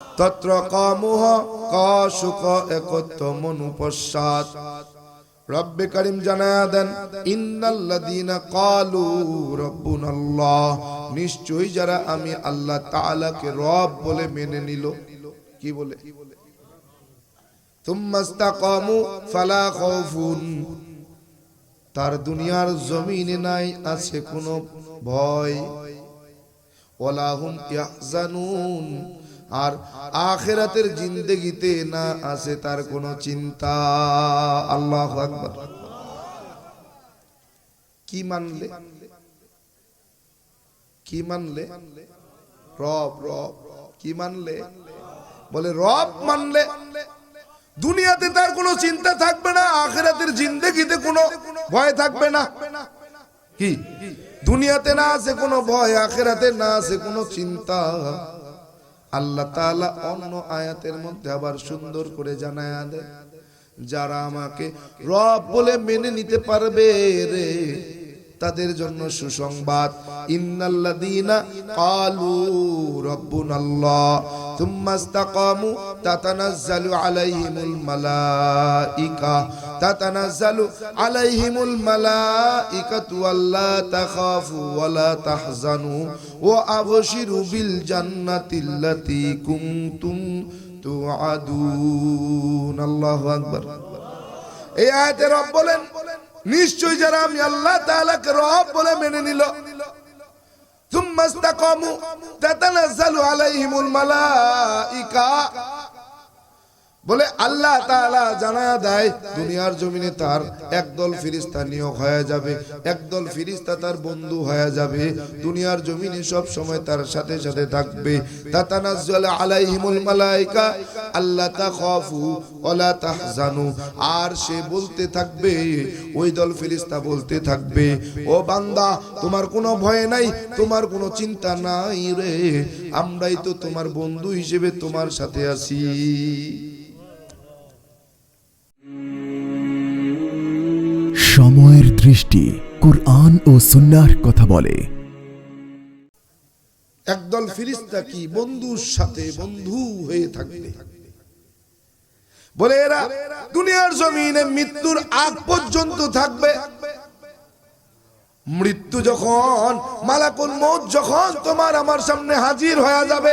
তত্র কামুহ ক সুখ একত্র মনুপশ্চাৎ। রব্বে করিম জানায়া দেন, ইন্নাল্লাযীনা ক্বালু রাব্বুনাল্লাহ। নিশ্চয়ই যারা আমি আল্লাহ তাআলাকে রব বলে মেনে নিল। কি বলে? তুম্মাস্তাকামু ফালা খাউফুন। তার দুনিয়ার জমিনে নাই, আছে কোনো ভয়। ওয়ালাহুম ইয়াহজানুন। আর আখেরাতের জিন্দেগিতে না আছে তার কোনো চিন্তা। আল্লাহ কি মানলে? কি মানলে? রব রব, কি মানলে? বলে, রব মানলে। দুনিয়াতে তার কোনো চিন্তা থাকবে না, আখেরাতের জিন্দেগিতে কোনো ভয় থাকবে না। কি? দুনিয়াতে না আছে কোনো ভয়, আখেরাতে না আছে কোনো চিন্তা। আল্লাহ তাআলা অন্য আয়াতের মধ্যে আবার সুন্দর করে জানায়া দেয়, যারা আমাকে রব বলে মেনে নিতে পারবে রে, তাদের জন্য সুসংবাদ, ইন্নাল্লাযীনা ক্বালু রাব্বুনাল্লাহ তাতানাজ্জালু আলাইহিমুল মালাইকাতু আল্লা তাখাফু ওয়ালা তাহজানু ওয়া আবশিরু বিল জান্নাতিল্লাতী কুনতুম তুআদুন আল্লাহু আকবার এই আয়াতে রব বলেন নিশ্চয় যারা আমি আল্লাহ তাআলাকে রব বলে মেনে নিল ثم استقاموا تتنزل عليهم الملائكه বলে আল্লাহ তাআলা জানা দেয়, দুনিয়ার জমিনে তার একদল ফিরিস্তা নিয়োগ হয়ে যাবে, একদল ফিরিস্তা তার বন্ধু হয়ে যাবে। দুনিয়ার জমিনে সব সময় তার সাথে সাথে থাকবে। তাতানাজ্জাল আলাইহিমুল মালাইকা আল্লাহ তাখাফু ওয়ালা তাহজানু। আর সে বলতে থাকবে, ওই দল ফিরিস্তা বলতে থাকবে, ও বান্দা, তোমার কোনো ভয় নাই, তোমার কোনো চিন্তা নাই রে। আমরাই তো তোমার বন্ধু হিসেবে তোমার সাথে আছি। দৃষ্টি কুরআন ও সুন্নাহর কথা বলে। একদল ফিরিস্তা কি বন্ধুর সাথে বন্ধু হয়ে থাকবে? বলে এরা, দুনিয়ার জমিনে মৃত্যুর আগ পর্যন্ত থাকবে। মৃত্যু যখন, মালাকুল মৌত যখন তোমার আমার সামনে হাজির হয়ে যাবে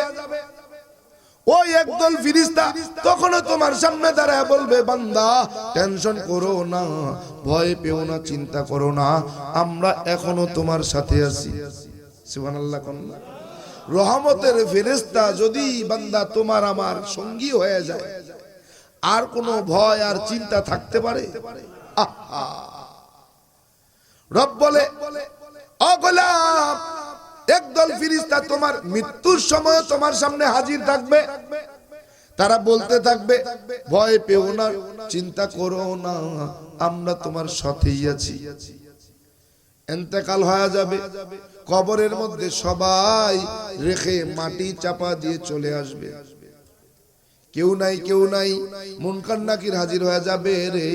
ওই একদল ফিরিস্তা তখনও তোমার সামনে দাঁড়ায় বলবে, বান্দা, টেনশন করো না, ভয় পেও না, চিন্তা করো না, আমরা এখনও তোমার সাথে আছি। সুবহানাল্লাহ কন্যা রহমতের ফেরেস্তা যদি বান্দা তোমার আমার সঙ্গী হয়ে যায়, আর কোনো ভয় আর চিন্তা থাকতে পারে। রব বলে অগোলাম একদল ফিরিস্তা তোমার মৃত্যুর সময় তোমার সামনে হাজির থাকবে। তারা বলতে থাকবে, ভয় পেও না, চিন্তা করো না, আমরা তোমার সাথেই আছি। এন্তেকাল হয়ে যাবে, কবরের মধ্যে সবাই রেখে মাটি চাপা দিয়ে চলে আসবে। কেউ নাই কেউ নাই, মুনকার নাকির হাজির হয়ে যাবে রে।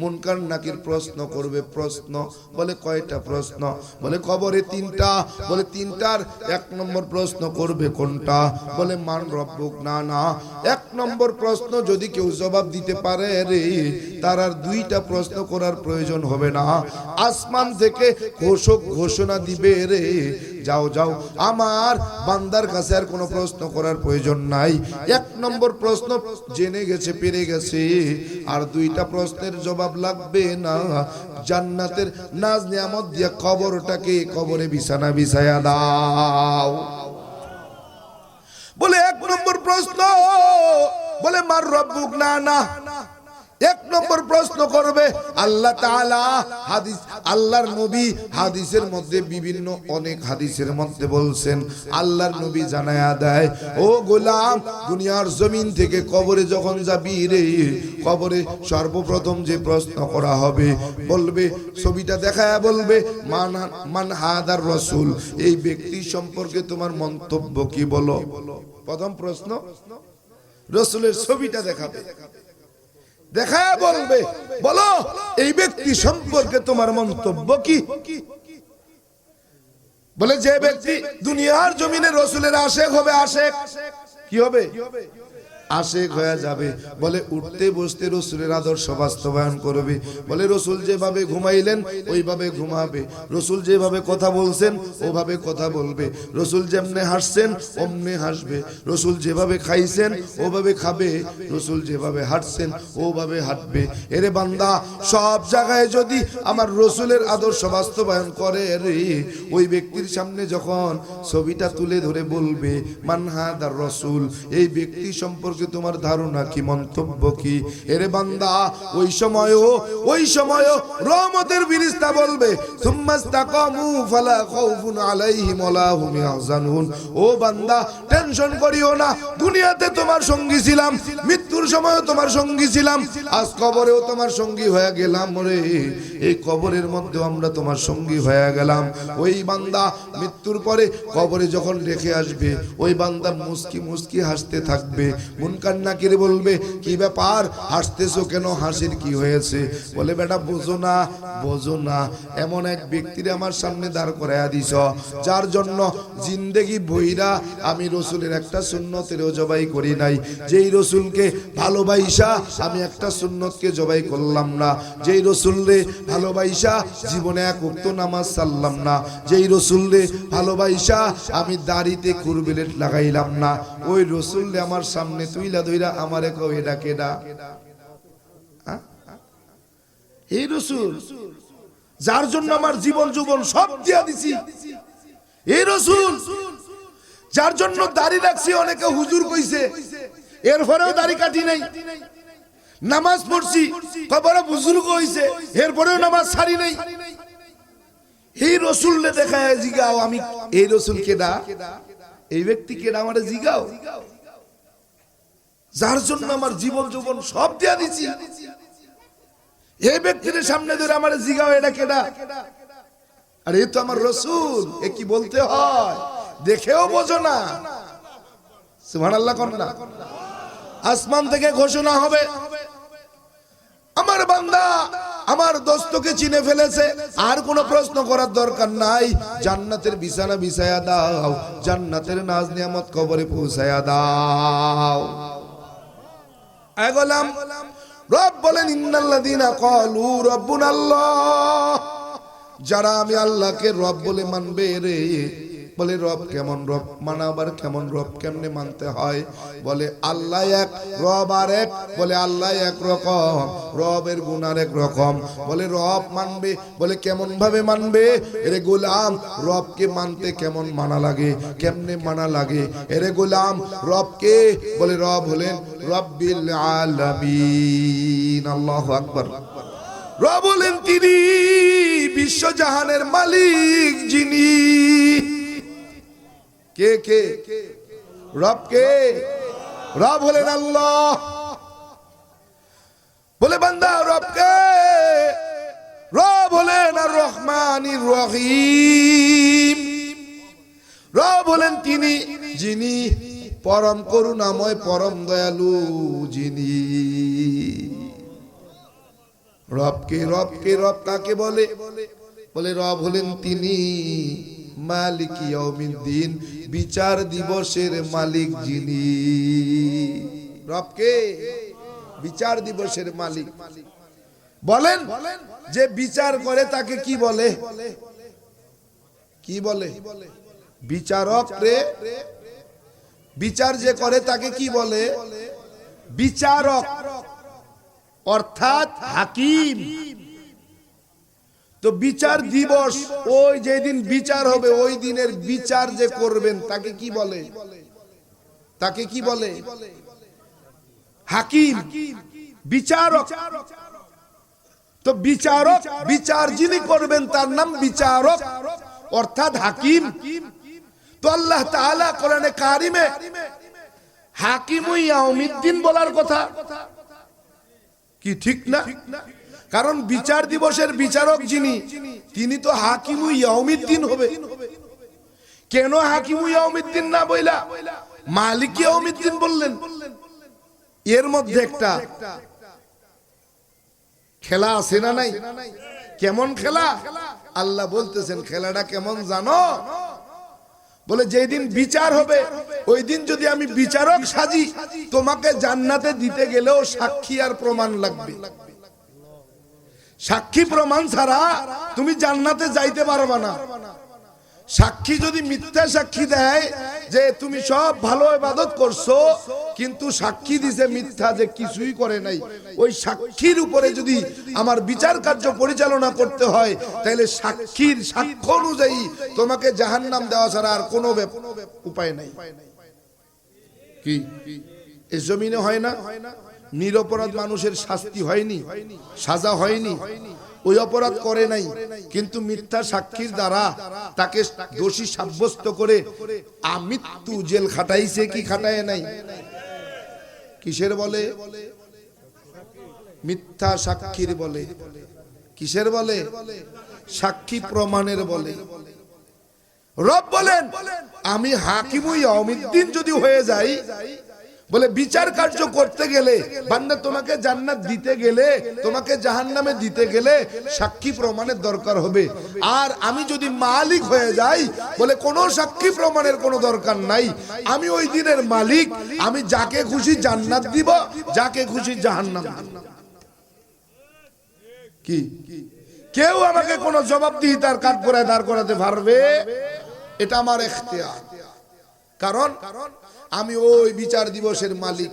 মুনকার নাকির প্রশ্ন করবে প্রশ্ন, বলে কয়টা প্রশ্ন? বলে কবরে তিনটা, বলে তিনটার এক নম্বর প্রশ্ন করবে কোনটা? বলে মান রব্বুক, না না। এক নম্বর প্রশ্ন যদি কেউ জবাব দিতে পারে রে, তার আর দুইটা প্রশ্ন করার প্রয়োজন হবে না। আসমান থেকে ঘোষক ঘোষণা দিবে রে যাও যাও। আমার বান্দার কাছে আর কোনো প্রশ্ন করার প্রয়োজন নাই। এক নম্বর প্রশ্ন, জেনে গেছে, পেরে গেছে। আর দুইটা প্রশ্নের জবাব লাগবে না। জান্নাতের নাজ নিয়ামত দিয়া কবরটাকে কবরে বিছানা বিছায়া দাও। বলে, এক নম্বর প্রশ্ন, বলে, মার রব্বুক, না না। এক নম্বর প্রশ্ন করবে, আল্লাহ হাদিস, আল্লাহর নবী হাদিসের মধ্যে বিভিন্ন অনেক হাদিসের মধ্যে বলছেন, আল্লাহর নবী জানায়া দেয়, ও গোলাম, দুনিয়ার জমিন থেকে কবরে যখন যাবি রে, কবরে সর্বপ্রথম যে প্রশ্ন করা হবে, বলবে, ছবিটা দেখায়া বলবে, মান মান হাদার রসুল, এই ব্যক্তি সম্পর্কে তোমার মন্তব্য কি বলো? প্রথম প্রশ্ন, রসুলের ছবিটা দেখাবে। দেখা বলবে। বলো, এই ব্যক্তি সম্পর্কে তোমার মন্তব্য কি? বলে, যে ব্যক্তি দুনিয়ার জমিনে রসুলের আশেক হবে, আশেক। কি হবে? আশেক হয়ে যাবে। বলে, উঠতে, বসতে রসুলের আদর্শ বাস্তবায়ন করবে। বলে, রসুল যেভাবে ঘুমাইলেন, ওইভাবে ঘুমাবে। রসুল যেভাবে কথা বলছেন, ওভাবে কথা বলবে। রসুল যেমনে হাসছেন অমনে হাসবে। রসুল যেভাবে খাইছেন, ওভাবে খাবে। রসুল যেভাবে হাঁটছেন, ওভাবে হাঁটবে। এরে বান্দা, সব জায়গায় যদি আমার রসুলের আদর্শ বাস্তবায়ন করে রে, ওই ব্যক্তির সামনে যখন ছবিটা তুলে ধরে বলবে মানহাদার রসুল, এই ব্যক্তি সম্পর্কে তোমার ধারণা কি, মন্তব্য কি? এরে বান্দা, ওই সময়ও ওই সময়ও রহমতের বিরিস্তা বলবে ও বান্দা, টেনশন করিও না, দুনিয়াতে তোমার সঙ্গী ছিলাম, মৃত্যুর সময়ও তোমার সঙ্গী ছিলাম, আজ কবরেও তোমার সঙ্গী হয়ে গেলাম রে। এই কবরের মধ্যে আমরা তোমার সঙ্গী হয়ে গেলাম। ওই বান্দা, মৃত্যুর পরে কবরে যখন রেখে আসবে, ওই বান্দা মুস্কি মুস্কি হাসতে থাকবে মুনকার নাকির বলবে, কি ব্যাপার? হাসতেছো কেন? হাসির কি হয়েছে? বলে, বেটা, বোঝো না বোঝো না। এমন এক ব্যক্তির আমার সামনে দাঁড় করাইয়া দিছ, যার জন্য জিন্দেগি বইরা আমি রসুলের একটা সুন্নতেরও জবাই করি নাই। যেই রসুলকে ভালোবাইসা, আমি একটা সুন্নতকে জবাই করলাম না। যেই রসুলরে ভালোবাইসা, জীবনে এক উক্ত নামাজ সারলাম না। যেই রসুল রে ভালোবাইসা, আমি দাড়িতে কুরবিলেট লাগাইলাম না। ওই রসুলরে আমার সামনে তুইলা ধইরা আমারে কও, এটা কেডা? এই রসুল, যার জন্য আমার জীবন জীবন সব দিয়া দিছি। এই রসুল, যার জন্য দাড়ি রাখছি, অনেকে হুজুর কইছে, এরপরেও দাড়ি কাটি নাই। নামাজ পড়ছি কবরে বুজুর্গ হইছে, এরপরেও নামাজ ছাড়ি নাই। এই রসুল দেখায় জিগাও, আমি, এই রসুল কেডা? এই ব্যক্তি কেডা আমার জিগাও? যার জন্য আমার জীবন জীবন সব দিয়া দিছি। এই ব্যক্তির সামনে ধরে আমার জিগাও, এটা কেডা? আর এই তো আমার রসুল, এ কি বলতে হয়? দেখেও বোঝো না। না। আসমান থেকে ঘোষণা হবে। আমার বান্দা, আমার দোস্তকে চিনে ফেলেছে। আর কোনো প্রশ্ন করার দরকার নাই। জান্নাতের বিছানা বিছায়া দাও, জান্নাতের নাজ নিয়ামত কবরে পৌঁছায়া দাও। এগোলাম রব বলেন ইন্নাল্লাদিনা কলু রব্বুন আল্লাহ যারা আমি আল্লাহকে রব বলে মানবে রে বলে, রব কেমন রব? মানাবার কেমন রব? কেমনে মানতে হয়? বলে, আল্লাহ এক রব আর এক। বলে, আল্লাহ এক রকম, রবের গুণ আর এক রকম। বলে, রব মানবে? বলে কেমন ভাবে মানবে? এরে গোলাম, রবকে মানতে কেমন মানা লাগে? কেমনে মানা লাগে? এরে গোলাম, রবকে? বলে, রব হলেন রব্বিল আলামিন। আল্লাহু আকবার। রব হলেন তিনি বিশ্বজাহানের মালিক যিনি। কে কে? রব কে? রব হলেন আল্লাহ। বলে বান্দা, রব কে? রব হলেন আর রহমানির রহিম। রব হলেন তিনি, যিনি পরম করুণাময়, পরম দয়ালু যিনি। রবকে রবকে রব কাকে বলে? বলে রব হলেন তিনি মালিক দিন বিচার দিবসের মালিক যিনি। রবকে বিচার দিবসের মালিক। বলেন, যে বিচার করে তাকে কি বলে? কি বলে? বিচারক রে। বিচার যে করে তাকে কি বলে? বিচারক। অর্থাৎ হাকিম। তো বিচার দিবস ওই যেদিন বিচার হবে ওই দিনের বিচার যে করবেন তাকে কি বলে? তাকে কি বলে? হাকিম। বিচারক। তো বিচারক বিচার যিনি করবেন তার নাম বিচারক। অর্থাৎ হাকিম। তো আল্লাহ তাআলা কোরআনে কারিমে হাকিমুই ইয়াউমিদ্দিন বলার কথা। কি ঠিক না। কারণ বিচার দিবসের বিচারক যিনি, তিনি তো হাকিমু ইয়াউমিদ্দিন হবে। কেন হাকিমু ইয়াউমিদ্দিন না বইলা? মালিক ইয়াউমিদ্দিন বললেন। এর মধ্যে একটা খেলা আছে না নাই? কেমন খেলা? আল্লাহ বলতেছেন, খেলাটা কেমন জানো? বলে যেই দিন বিচার হবে ওই দিন যদি আমি বিচারক সাজি, তোমাকে জান্নাতে দিতে গেলেও সাক্ষী আর প্রমাণ লাগবে। সাক্ষী প্রমাণ ছাড়া তুমি জান্নাতে যাইতে পারবা না। সাক্ষী যদি মিথ্যা সাক্ষী দেয় যে তুমি সব ভালো ইবাদত করছ, কিন্তু সাক্ষী দিছে মিথ্যা যে কিছুই করে নাই। ওই সাক্ষীর উপরে যদি আমার বিচার কার্য পরিচালনা করতে হয়, তাহলে সাক্ষীর সাক্ষ্য অনুযায়ী তোমাকে জাহান্নাম দেওয়া ছাড়া আর কোনো উপায় নাই। কি? এ জমিনে হয় না? নিরপরাধ মানুষের শাস্তি হয়নি, সাজা হয়নি, ওই অপরাধ করে নাই, কিন্তু মিথ্যা সাক্ষীর দ্বারা তাকে দোষী সাব্যস্ত করে আমৃত্যু জেল খাটাইছে কি খাটায় নাই? কিসের বলে? মিথ্যা সাক্ষীর বলে। কিসের বলে? সাক্ষী প্রমাণের বলে। রব বলেন, আমি হাকিমুই অমিদ্দিন যদি হয়ে যাই বলে, বিচার কার্য করতে গেলে, বান্দা তোমাকে জান্নাত দিতে গেলে, তোমাকে জাহান্নামে দিতে গেলে সাক্ষী প্রমাণের দরকার হবে। আর আমি যদি মালিক হয়ে যাই, বলে, কোনো সাক্ষী প্রমাণের কোনো দরকার নাই। আমি ওই দিনের মালিক, আমি যাকে খুশি জান্নাত দিব, যাকে খুশি জাহান্নাম দিব। কি? কেউ আমাকে কোনো জবাবদিহিতার কাজ করে দাঁড় করাতে পারবে? এটা আমার এখতিয়ার। কারণ আমি ওই বিচার দিবসের মালিক।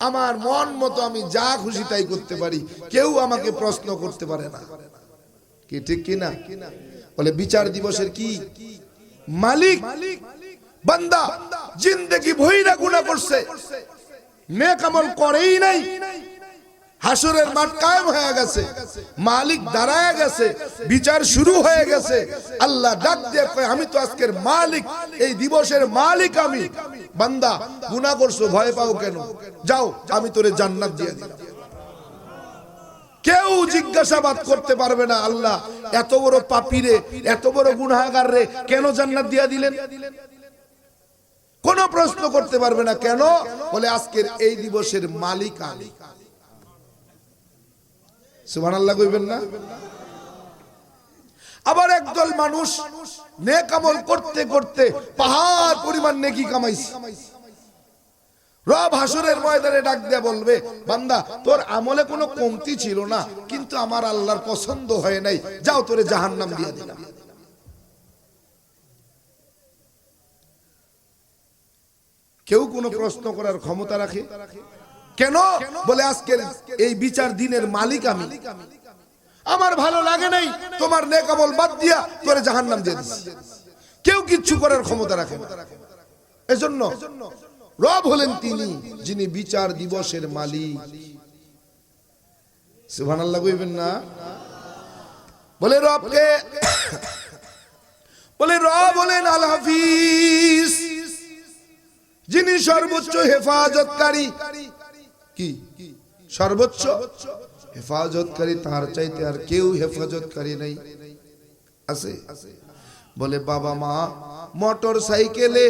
আমার মন মতো আমি যা খুশি তাই করতে পারি। কেউ আমাকে প্রশ্ন করতে পারে না। কি ঠিক কি না? বলে বিচার দিবসের কি? মালিক, বান্দা, জিন্দেগি ভইরা গুণা করছে। নেক আমল করেই নাই। হাসরের মাঠ কায়েম হয়ে গেছে। মালিক দাঁড়ায় গেছে। বিচার শুরু হয়ে গেছে। আল্লাহ ডাক দিয়ে আমি তো আজকের মালিক। এই দিবসের মালিক আমি। বান্দা, গুনাহ করছ, ভয় পাও কেন? যাও, আমি তোরে জান্নাত দিয়ে দিলাম। কেউ জিজ্ঞাসাবাদ করতে পারবে না, আল্লাহ, এত বড় পাপিরে এত বড় গুনাহগার রে, কেন জান্নাত দিয়া দিলেন? কোন প্রশ্ন করতে পারবে না, কেন? বলে, আজকের এই দিবসের মালিক আমি। আল্লাহ কইবেন না? আবার একদল মানুষ নেক আমল করতে করতে পাহাড় পরিমাণ নেকি কামাইছে। রব হাসুরের ময়দানে ডাক দিয়ে বলবে, বান্দা, তোর আমলে কোনো কমতি ছিল না, কিন্তু আমার আল্লাহর পছন্দ হয় নাই। যাও তোরে জাহান্নাম দিয়ে দিলাম। কেউ কোনো প্রশ্ন করার ক্ষমতা রাখে? কেন? বলে আজকের এই বিচার দিনের মালিক আমি। আমার ভালো লাগে নাই, তোমার নেকামল বাদ দিয়া তোরে জাহান্নাম দিয়ে দিছি। কেউ কিচ্ছু করার ক্ষমতা রাখে এজন্য রব হলেন তিনি, যিনি বিচার দিবসের মালিক। সুবহানাল্লাহ কইবেন না? বলে রবকে, বলে রব হলেন আল হাফিজ, যিনি সর্বোচ্চ হেফাজতকারী। কি? সর্বোচ্চ হেফাজতকারী তার চাইতে আর কেউ হেফাজতকারী নাই। আছে? বলে, বাবা মা, মোটর সাইকেলে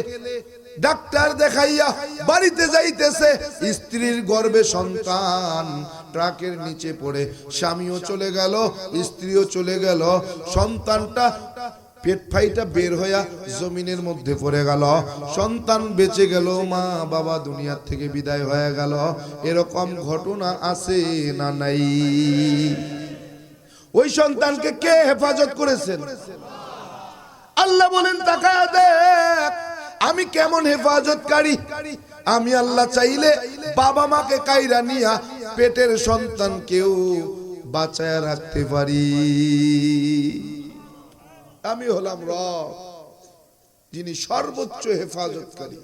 ডাক্তার দেখাইয়া বাড়িতে যাইতেছে। স্ত্রীর গর্ভে সন্তান। ট্রাকের নিচে পড়ে স্বামীও চলে গেল, স্ত্রীও চলে গেল। সন্তানটা পেট ফাইটা বের হইয়া জমিনের মধ্যে পড়ে গেল। সন্তান বেঁচে গেল, মা বাবা দুনিয়ার থেকে বিদায় হয়ে গেল। এরকম ঘটনা আছে না নাই? ওই সন্তানকে কে হেফাজত করেছেন? আল্লাহ বলেন, তাকায় দেখ, আমি কেমন হেফাজতকারী? আমি আল্লাহ চাইলে বাবা মাকে কাইরা নিয়া পেটের সন্তানকেও বাঁচায় রাখতে পারি। আমি হলাম রব, যিনি সর্বোচ্চ হেফাজতকারী।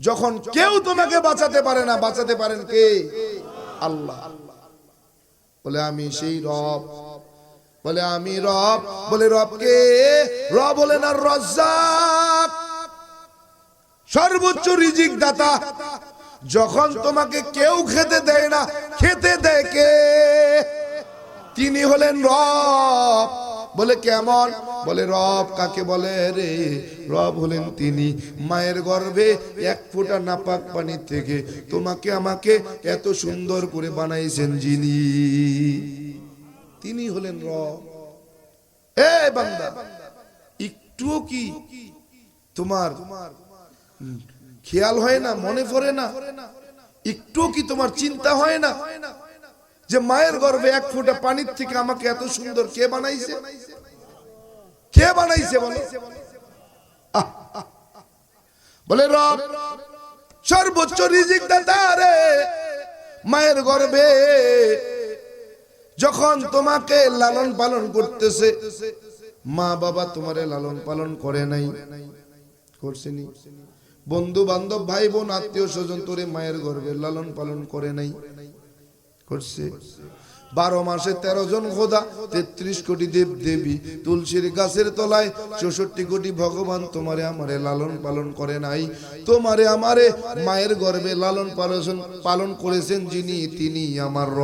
যখন কেউ তোমাকে বাঁচাতে পারে না, বাঁচাতে পারেন কে? আল্লাহ। বলে, আমি সেই রব। বলে, আমি রব। বলে রবকে রব বলেন আর রজ্জাক সর্বোচ্চ রিজিক দাতা। যখন তোমাকে কেউ খেতে দেয় না, খেতে দেয় কে? তিনি হলেন রব। বলে কেমন? বলে, রব কাকে বলে রে? রব হলেন তিনি মায়ের গর্ভে এক ফোঁটা নাপাক পানি থেকে তোমাকে আমাকে এত সুন্দর করে বানাইছেন যিনি। তিনি হলেন রব। এ বান্দা, একটুও কি তোমার খেয়াল হয় না, মনে পড়ে না? একটু কি তোমার চিন্তা হয় না? যে মায়ের গর্ভে এক ফোঁটা পানির থেকে আমাকে এত সুন্দর কে বানাইছে? কে বানাইছে বলো? বলে, রব, সর্বোচ্চ রিজিক দাতা রে, মায়ের গর্ভে যখন তোমাকে লালন পালন করতেছে, মা বাবা তোমারে লালন পালন করে নাই। করছেনি বন্ধু বান্ধব ভাই বোন আত্মীয় স্বজন তোরে মায়ের গর্ভে লালন পালন করে নাই। করছে। বারো মাসে তেরো জন খোদা, তেত্রিশ কোটি দেব দেবী। তুলসীর গাছের তলায় চৌষট্টি কোটি ভগবান তোমারে আমারে লালন পালন করে নাই। তোমারে আমারে মায়ের গর্ভে লালন পালন পালন করেছেন যিনি, তিনি আমার র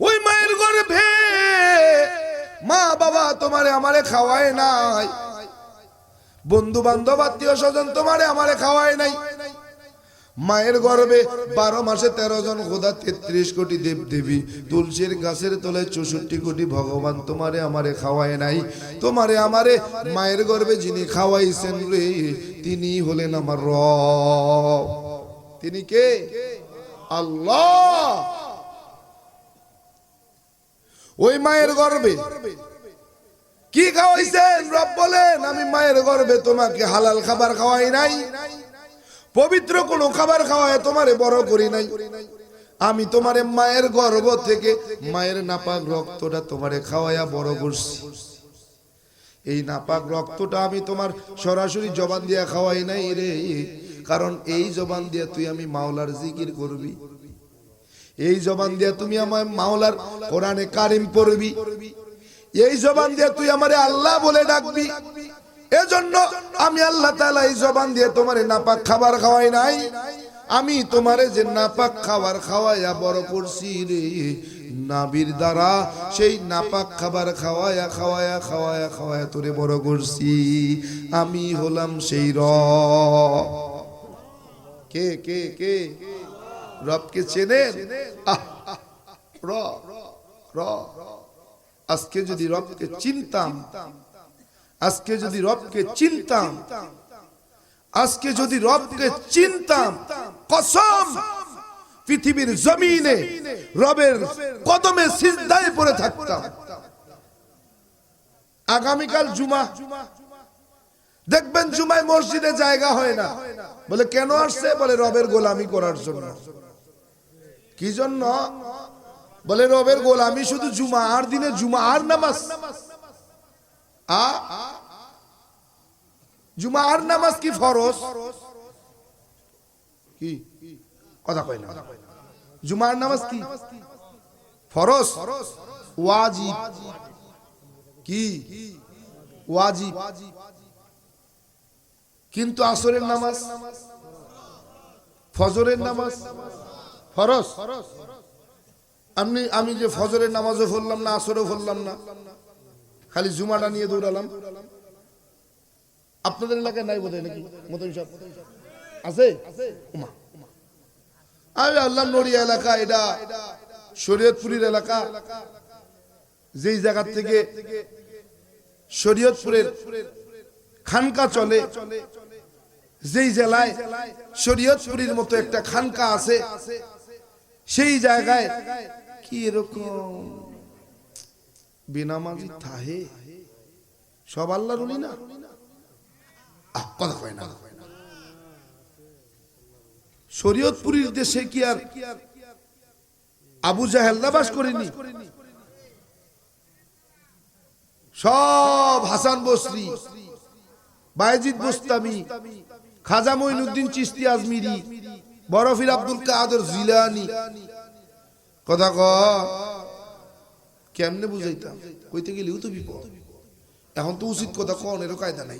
ওই মায়ের গর্ভে মা বাবা তোমারে আমারে খাওয়ায় নাই। বন্ধু বান্ধব আত্মীয় স্বজন তোমারে আমারে খাওয়ায় নাই। মায়ের গর্ভে বারো মাসে তেরো জন খোদা তেত্রিশ কোটি দেব দেবী। তুলসীর গাছের তলায় চৌষট্টি কোটি ভগবান তোমারে আমারে খাওয়ায় নাই। তোমারে আমারে মায়ের গর্ভে যিনি খাওয়াইছেন রে, তিনি হলেন আমার র তিনি কে? আল্লাহ। ওই মায়ের গর্ভে কি খাওয়াইছেন? রব বলেন, আমি মায়ের গর্ভে তোমাকে হালাল খাবার খাওয়াই নাই। পবিত্র কোনো খাবার খাওয়ায় তোমারে বড় করি নাই। আমি তোমারে মায়ের গর্ভ থেকে মায়ের নাপাক রক্তটা তোমারে খাওয়াইয়া বড় করছি। এই নাপাক রক্তটা আমি তোমার সরাসরি জবান দিয়া খাওয়াই নাই রে। কারণ এই জবান দিয়া তুই আমি মাওলার জিকির করবি। এই জবান দিয়া তুমি আমার মাওলার কোরআনে কারিম পড়বি। এই জবান দিয়ে তুই আমারে আল্লাহ বলে ডাকবি। এজন্য আমি আল্লাহ তাআলা এই জবান দিয়ে তোমারে নাপাক খাবার খাওয়াই নাই। আমি তোমারে যে নাপাক খাবার খাওয়াইয়া বড় করছি রে, নাবির দ্বারা সেই নাপাক খাবার খাওয়ায়া খাওয়ায়া খাওয়ায়া খাওয়ায়া তোরে বড় করছি। আমি হলাম সেই র কে কে কে? রবকে চেনেন? র র আজকে যদি রবকে চিনতাম আজকে যদি রবকে চিনতাম, আজকে যদি রবকে চিনতাম, কসম, পৃথিবীর জমিনে রবের কদমে সিজদায় পড়ে থাকতাম। আগামীকাল জুমা। দেখবেন জুমায় মসজিদে জায়গা হয় না। বলে, কেন আসছে? বলে, রবের গোলামি করার জন্য। কি জন্য? বলে, রবের গোলামি শুধু জুমা আর দিনে জুমা আর নামাজ। আ? জুমা আর নামাজ কি ফরজ? কি? কথা কয় না। জুমার নামাজ কি? ফরজ? ওয়াজিব। কি? ওয়াজিব। কিন্তু আসরের নামাজ? ফজরের নামাজ? ফরজ? আমি আমি যে ফজরের নামাজও পড়লাম না, আসরও পড়লাম না। খালি জুমাটা নিয়ে দৌড়ালাম। আপনাদের এলাকায় নাই বোধহয় নাকি? মতন সব? আছে? উমা। আল্লাহ, নড়িয়া এলাকা, এটা শরীয়তপুরের এলাকা। যেই জায়গা থেকে শরীয়তপুরের খানকা চলে, যেই জেলায় শরীয়তপুরীর মতো একটা খানকা আছে, সেই জায়গায় কি এরকম বেনামাজি থাহে সব আল্লাহর উলি না? কয় শরীয়তপুরীর দেশে কি আর আবু জাহেল না বাস করেনি? সব হাসান বসরি, বায়েজিদ খাজা মঈনুদ্দিন চিস্তি আজমিরি বরফির আব্দুল কাদের জিলানি। কথা ক কেমনে বুঝাইতাম? কইতে গেলেও তো বিপদ। এখন তো উচিত কথা কন এর কায়দা নাই।